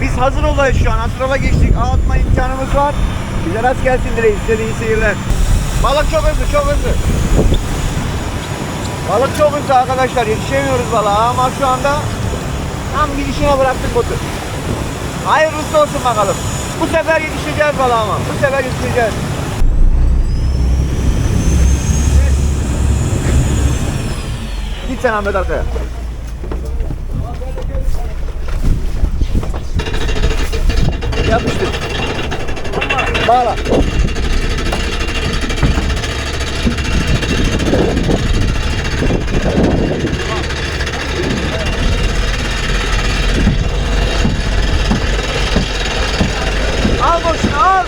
Biz hazır olayız şu an. Hazır ola geçtik. Ağ atma imkanımız var. Bize rast gelsin dileğiz. Size iyi seyirler. Balık çok hızlı, çok hızlı. Balık çok hızlı arkadaşlar. Yetişemiyoruz balığa ama şu anda tam gidişine bıraktık botu. Hayırlısı olsun bakalım. Bu sefer yetişeceğiz balığa ama. Bu sefer yetişeceğiz. Git sen Ahmet arkaya. Yapıştır. Bağla. Al boşuna al.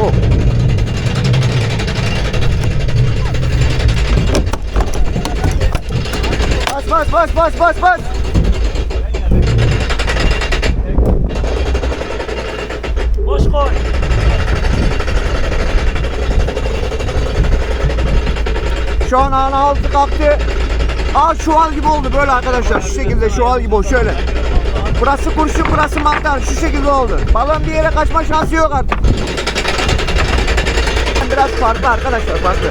Oh. Bas bas bas bas. Boş koy. Şu an ana altı kalktı. Aa çuval gibi oldu böyle arkadaşlar. Şu şekilde çuval gibi oldu şöyle. Burası kurşun burası mantar şu şekilde oldu. Balon bir yere kaçma şansı yok artık. Biraz farklı arkadaşlar farklı.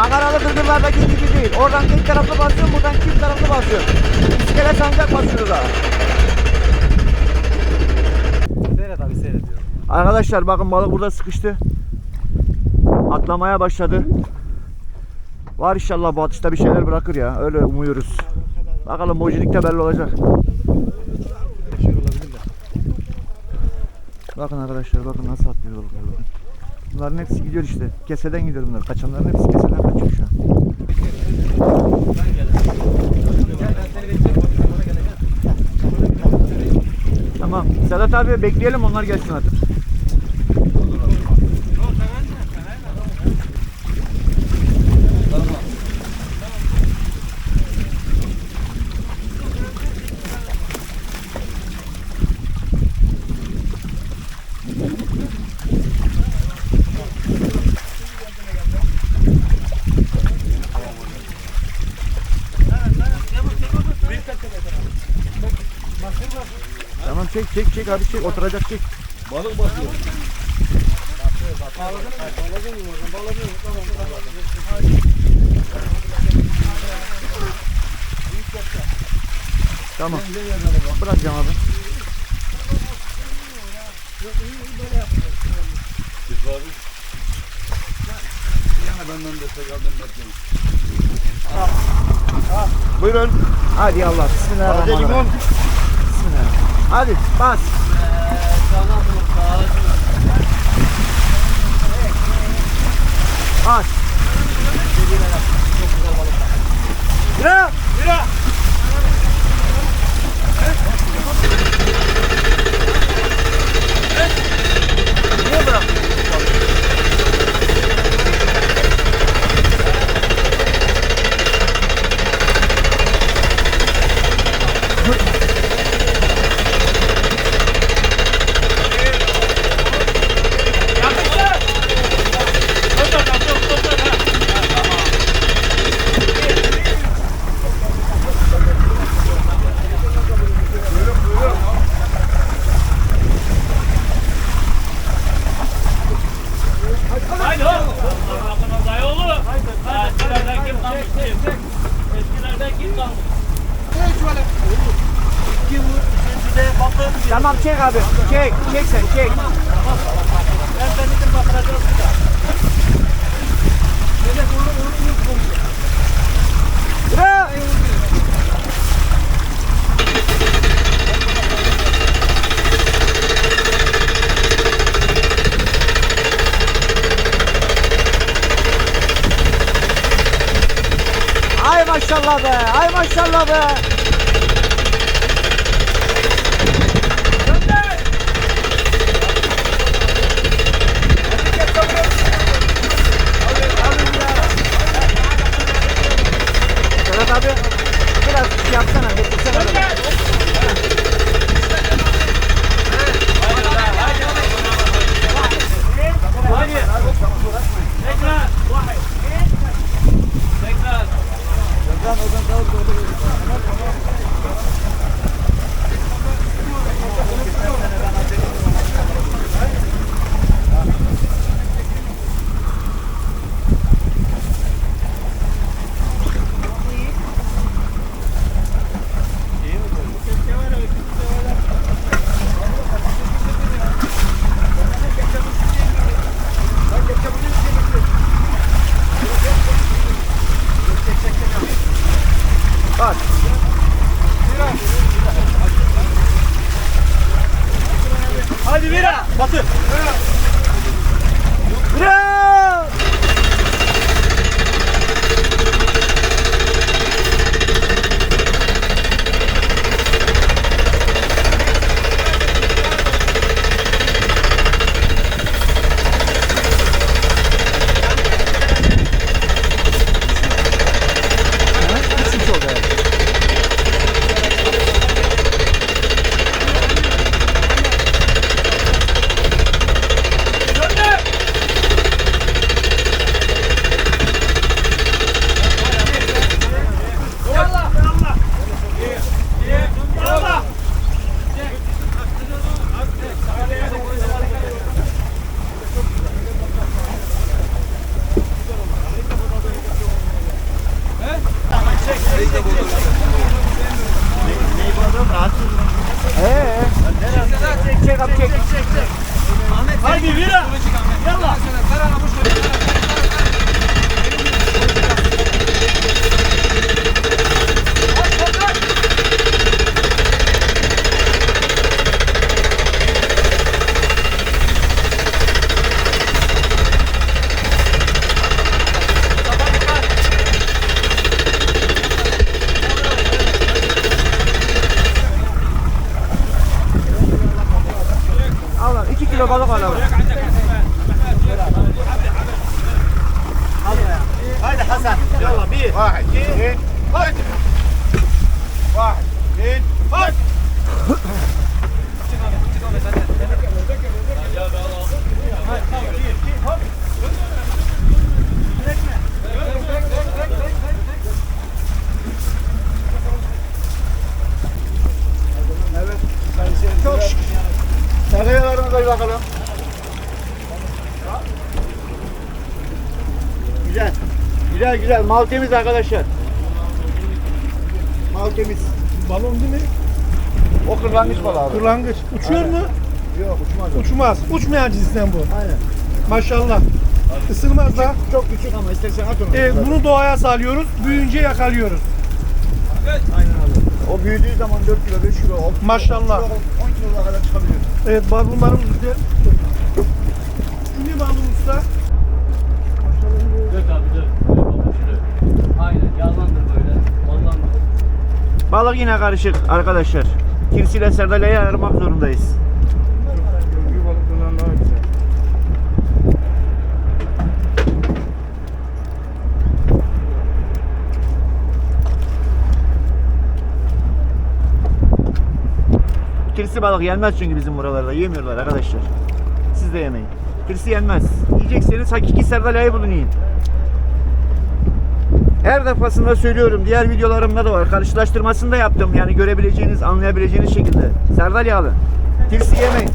Makaralı kırgırlardaki gibi değil. Oradan tek taraflı basıyorsun buradan çift taraflı basıyorsun. İskele sancak basıyoruz daha. Seyret abi seyrediyorum. Arkadaşlar bakın balık burada sıkıştı. Atlamaya başladı. Var inşallah bu atışta bir şeyler bırakır ya. Öyle umuyoruz. Bakalım Mojilik'te belli olacak. Bakın arkadaşlar bakın nasıl atlıyor balıklar bakın. Bunların hepsi gidiyor işte. Keseden gidiyor bunlar. Kaçanların hepsi keseden kaçıyor şu an. Tamam. Sedat abi bekleyelim onlar gelsin artık. Tamam çek çek çek abi çek oturacak çek. Balık basıyor. Tamam. Bırakacağım abi. Benden destek aldım bekliyorum. Buyurun. Hadi Allah. Bismillahirrahmanirrahim. Bismillah. Hadi bas. Bas. maşallah be. Serhat abi biraz şey yapsana, getirsene. كيلو بلغ ولا حسن. يلا بيه Bir bakalım. Güzel. Güzel güzel. Mal temiz arkadaşlar. Mal temiz. Balon değil mi? O kırlangıç balığı abi. Kırlangıç. Uçuyor mu? Yok uçmaz. Uçmaz. Uçmayan cinsten bu. Aynen. Maşallah. Isırmaz da. Çok küçük ama istersen at onu. E, bunu doğaya salıyoruz. Büyüyünce yakalıyoruz. Aynen abi. O büyüdüğü zaman 4 kilo 5 kilo 10 kilo, Maşallah. 10 kiloya kadar çıkabiliyor. Evet barbunlarımız güzel. Şimdi balon usta. Dök abi dök. Aynen yağlandır böyle. Ballandır. Balık yine karışık arkadaşlar. Kirsiyle serdalyayı ayırmak zorundayız. Büyük balıklardan daha güzel. Kirsi balık yenmez çünkü bizim buralarda. Yemiyorlar arkadaşlar. Siz de yemeyin. Kirsi yenmez. Yiyecekseniz hakiki serdalyayı bulun yiyin. Her defasında söylüyorum. Diğer videolarımda da var. Karşılaştırmasını da yaptım. Yani görebileceğiniz, anlayabileceğiniz şekilde. Serdalya alın. Kirsi yemeyin.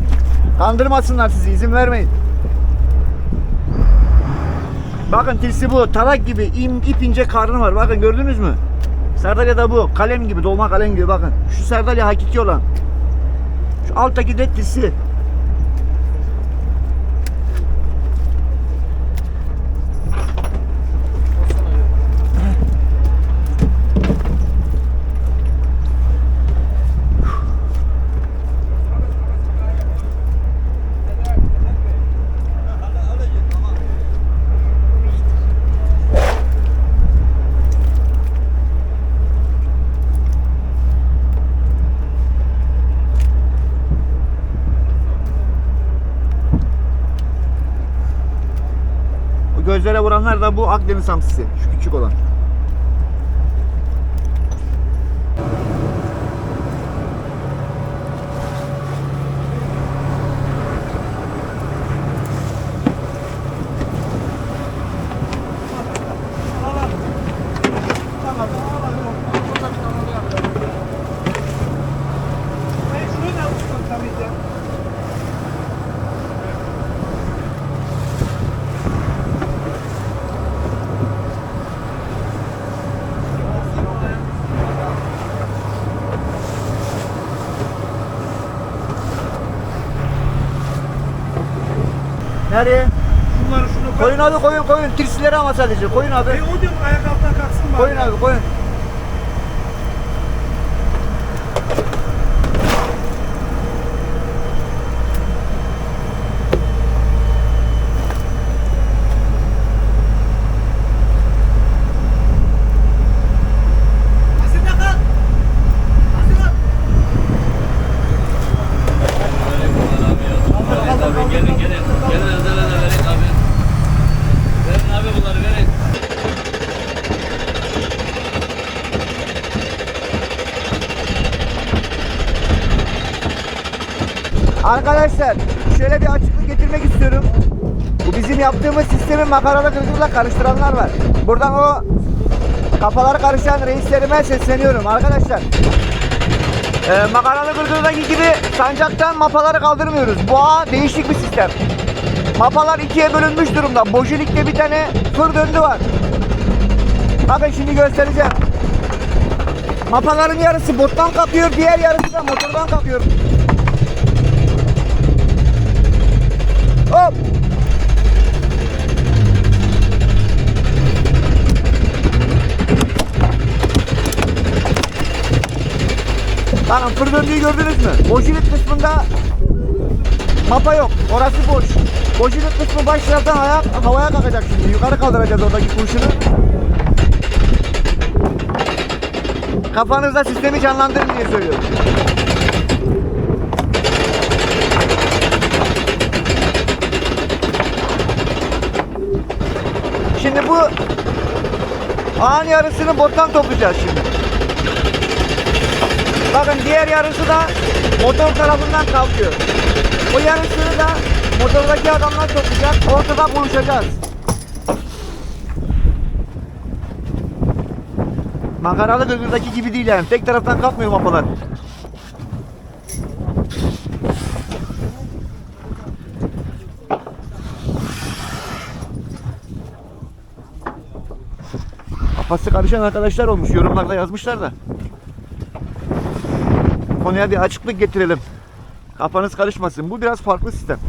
Kandırmasınlar sizi. izin vermeyin. Bakın tilsi bu. Tarak gibi im, ip ince karnı var. Bakın gördünüz mü? Serdalya da bu. Kalem gibi, dolma kalem gibi bakın. Şu serdalya hakiki olan. Şu alttaki de tilsi. O da bu Akdeniz hamsisi. Şu küçük olan. Nereye? Şunları şunu koy. Koyun abi koyun koyun. Tirsileri ama sadece. Koyun abi. E o diyorum ayak altına kalksın bari. Koyun abi koyun. Evet abi gelin gelin. Gelin özel özel verin abi. Verin abi bunları verin. Arkadaşlar şöyle bir açıklık getirmek istiyorum. Bu bizim yaptığımız sistemi makaralı gırgırla karıştıranlar var. Buradan o kafaları karışan reislerime sesleniyorum arkadaşlar. Ee, makaralı gırgırdaki gibi sancaktan mapaları kaldırmıyoruz. Bu ağ değişik bir sistem. Mapalar ikiye bölünmüş durumda. Bojilikte bir tane fır döndü var. Bakın şimdi göstereceğim. Mapaların yarısı bottan kapıyor, diğer yarısı da motordan kapıyor. Hop. Bakın fır döndüğü gördünüz mü? Bojilik kısmında mapa yok. Orası boş. Bojilik kısmı baş taraftan havaya, havaya kalkacak şimdi. Yukarı kaldıracağız oradaki kurşunu. Kafanızda sistemi canlandırın diye söylüyorum. Şimdi bu ağın yarısını bottan toplayacağız şimdi. Bakın diğer yarısı da motor tarafından kalkıyor. O yarısını da motordaki adamlar toplayacak. Ortada buluşacağız. Makaralı gırgırdaki gibi değil yani. Tek taraftan kalkmıyor mapalar. Kafası karışan arkadaşlar olmuş. Yorumlarda yazmışlar da. Konuya bir açıklık getirelim. Kafanız karışmasın. Bu biraz farklı sistem.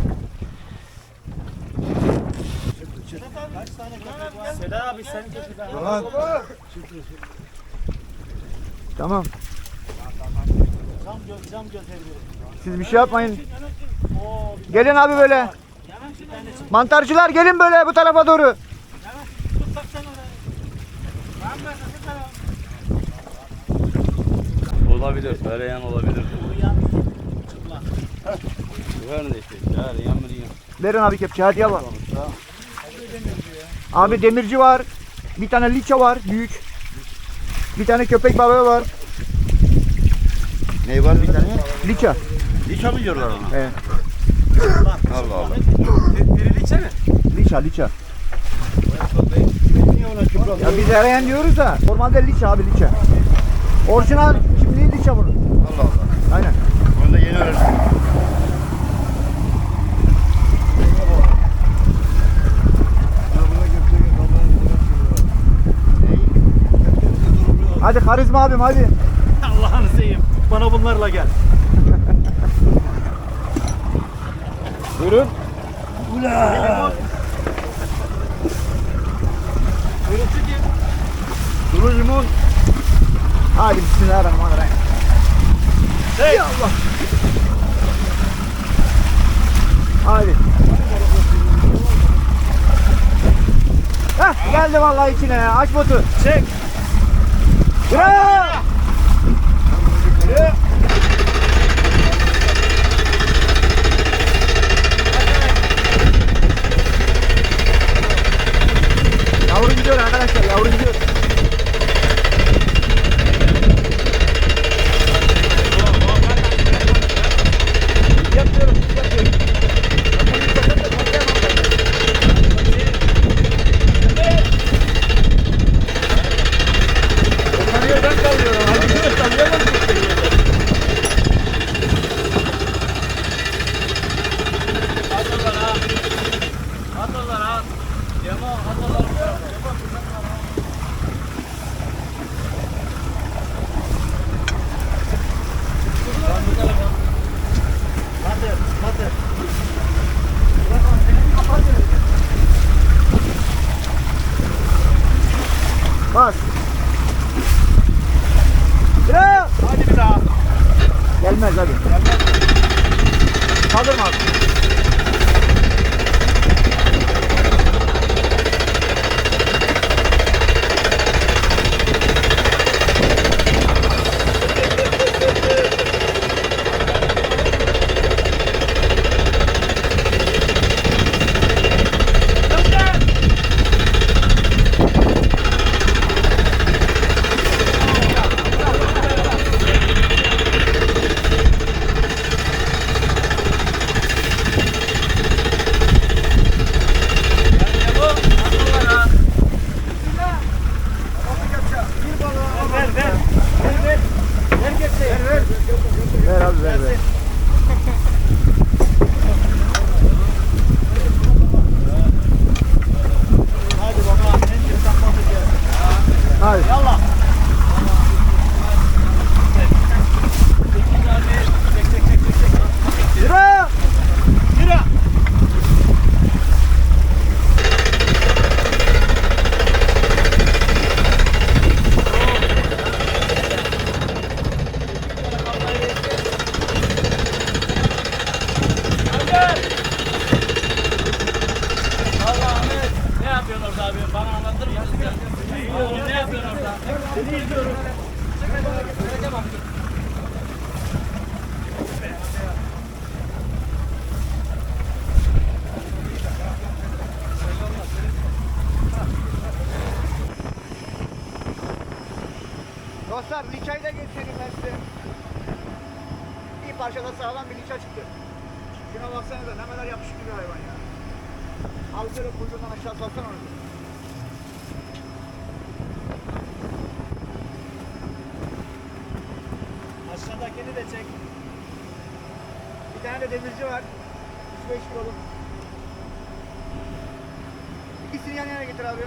Tamam. Siz bir şey yapmayın. Gelin abi böyle. Mantarcılar gelin böyle bu tarafa doğru. Olabilir. Fereyan olabilir. Yan mı yan. Verin abi kepçe hadi yallah. Abi demirci var. Bir tane liça var büyük. Bir tane köpek balığı var. Ne var bir tane? Liça. Liça mı diyorlar ona? Evet. Allah Allah. Liça liça. Ya biz arayan diyoruz da normalde liça abi liça. Orijinal kimliği liça bunun. Allah Allah. Aynen. Onu da yeni öğrendim. Hadi karizma abim hadi. Allah'ını seveyim. Bana bunlarla gel. Buyurun. Duru limon. Hadi bismillahirrahmanirrahim. Hey Allah. Hadi. Heh, geldi vallahi içine ya. Aç botu. Çek. Bravo. Yavru sağlam bir liça çıktı. Şuna baksanıza ne kadar yapışık bir hayvan ya. Al şöyle kuyruğundan aşağı salsana onu. Aşağıdakini de çek. Bir tane de demirci var. 3-5 kiloluk. İkisini yan yana getir abi.